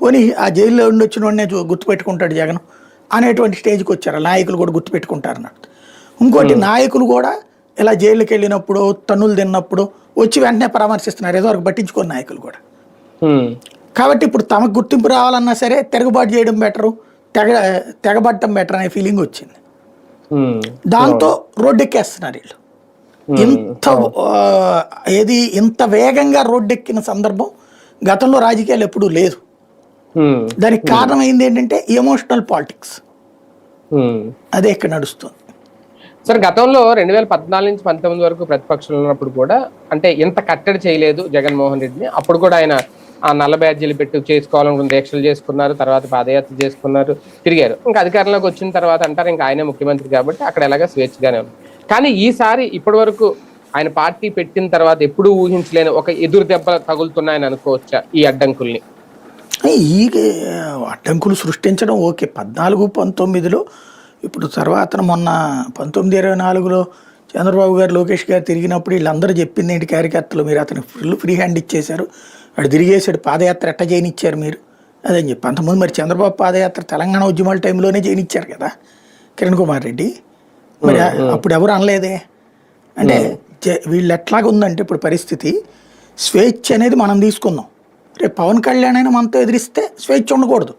పోనీ ఆ జైల్లో ఉండి వచ్చిన వాడినే గుర్తుపెట్టుకుంటాడు జగన్ అనేటువంటి స్టేజ్కి వచ్చారు. నాయకులు కూడా గుర్తుపెట్టుకుంటారు అన్నట్టు ఇంకోటి నాయకులు కూడా ఇలా జైలుకి వెళ్ళినప్పుడు తన్నులు తిన్నప్పుడు వచ్చి వెంటనే పరామర్శిస్తున్నారు. ఏదో వరకు పట్టించుకోని నాయకులు కూడా. కాబట్టి ఇప్పుడు తమకు గుర్తింపు రావాలన్నా సరే తిరగబాటు చేయడం బెటరు తెగ తెగబట్టడం బెటర్ అనే ఫీలింగ్ వచ్చింది. దాంతో రోడ్డెక్కేస్తున్నారు వీళ్ళు. ఇంత ఏది ఇంత వేగంగా రోడ్డెక్కిన సందర్భం గతంలో రాజకీయాలు ఎప్పుడూ లేదు. దానికి కారణం అయింది ఏంటంటే ఎమోషనల్ పాలిటిక్స్ ఉమ్. అదే ఇక్కడ నడుస్తుంది. సార్ గతంలో రెండు వేల పద్నాలుగు నుంచి పంతొమ్మిది వరకు ప్రతిపక్షంలో ఉన్నప్పుడు కూడా అంటే ఇంత కట్టడి చేయలేదు జగన్మోహన్ రెడ్డిని. అప్పుడు కూడా ఆయన ఆ నల్ల బ్యాడ్జీలు పెట్టి చేసుకోవాలనుకున్న దీక్షలు చేసుకున్నారు తర్వాత పాదయాత్ర చేసుకున్నారు తిరిగారు. ఇంకా అధికారంలోకి వచ్చిన తర్వాత అంటారు ఇంకా ఆయనే ముఖ్యమంత్రి కాబట్టి అక్కడ ఎలాగా స్వేచ్ఛగానే ఉంది. కానీ ఈసారి ఇప్పటి వరకు ఆయన పార్టీ పెట్టిన తర్వాత ఎప్పుడూ ఊహించలేని ఒక ఎదురు దెబ్బ తగులుతున్నాయని అనుకోవచ్చా ఈ అడ్డంకుల్ని? ఈ అడ్డంకులు సృష్టించడం ఓకే. పద్నాలుగు పంతొమ్మిదిలో ఇప్పుడు తర్వాత మొన్న పంతొమ్మిది ఇరవై నాలుగులో చంద్రబాబు గారు లోకేష్ గారు తిరిగినప్పుడు వీళ్ళందరూ చెప్పింది ఏంటి కార్యకర్తలు మీరు అతనికి ఫుల్ ఫ్రీ హ్యాండ్ ఇచ్చేశారు. వాడు తిరిగేసాడు పాదయాత్ర ఎట్ట చేయనిచ్చారు మీరు? అదని చెప్పి అంతకుముందు మరి చంద్రబాబు పాదయాత్ర తెలంగాణ ఉద్యమాల టైంలోనే చేయనిచ్చారు కదా కిరణ్ కుమార్ రెడ్డి. మరి అప్పుడు ఎవరు అనలేదే? అంటే వీళ్ళు ఎట్లాగా ఉందంటే ఇప్పుడు పరిస్థితి స్వేచ్ఛ అనేది మనం తీసుకుందాం రేపు పవన్ కళ్యాణ్ అయినా మనతో ఎదిరిస్తే స్వేచ్ఛ ఉండకూడదు.